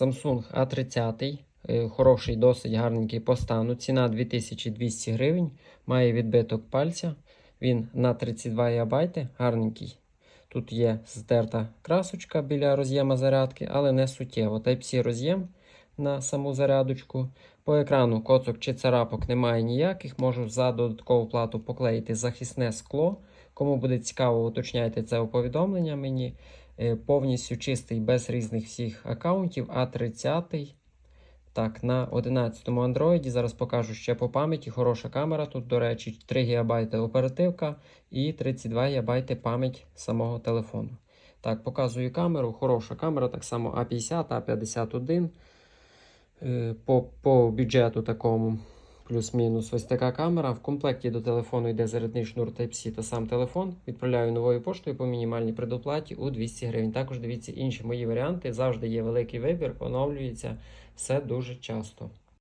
Samsung A30. е, Хороший, досить гарненький по стану. Ціна 2200 гривень. Має відбиток пальця. Він на 32 ГБ. Гарненький. Тут є здерта красочка біля роз'єма зарядки, але не суттєво. Type-C роз'єм на саму зарядочку. По екрану коцок чи царапок немає ніяких. Можу за додаткову плату поклеїти захисне скло. Кому буде цікаво, уточняйте це у повідомлення мені. Е, Повністю чистий без різних всіх аккаунтів. А30. Так, на 11 Android. Зараз покажу ще по пам'яті. Хороша камера. Тут, до речі, 3 ГБ оперативка і 32 ГБ пам'ять самого телефону. Так, показую камеру. Хороша камера, так само А50, А51. Е, По, по бюджету такому плюс-мінус ось така камера. В комплекті до телефону йде зарядний шнур Type-C та сам телефон. Відправляю новою поштою по мінімальній предоплаті у 200 гривень. Також дивіться інші мої варіанти. Завжди є великий вибір, оновлюється все дуже часто.